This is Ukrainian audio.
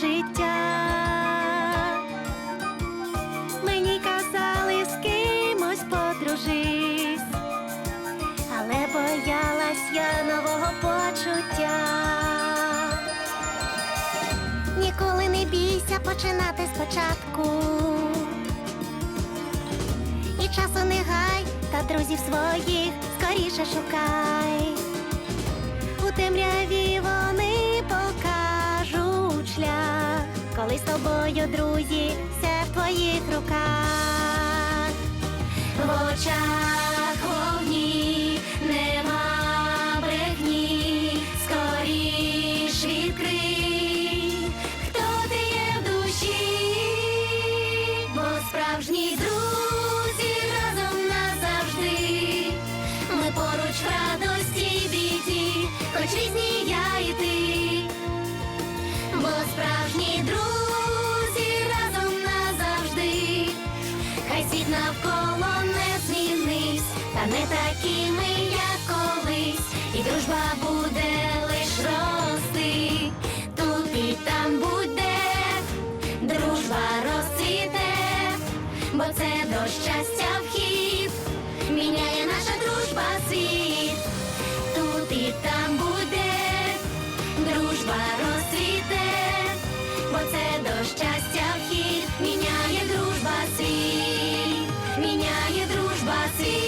життя. Мені казали з кимось подружись, але боялась я нового почуття. Ніколи не бійся починати спочатку. І часу не гай, та друзів своїх скоріше шукай. Коли з тобою, друзі, все в твоїх руках. навколо не змінись, та не такими, як колись, і дружба буде лиш рости. Тут і там буде, дружба розцвіте, бо це до щастя вхід. Міняє міняє дружба світ.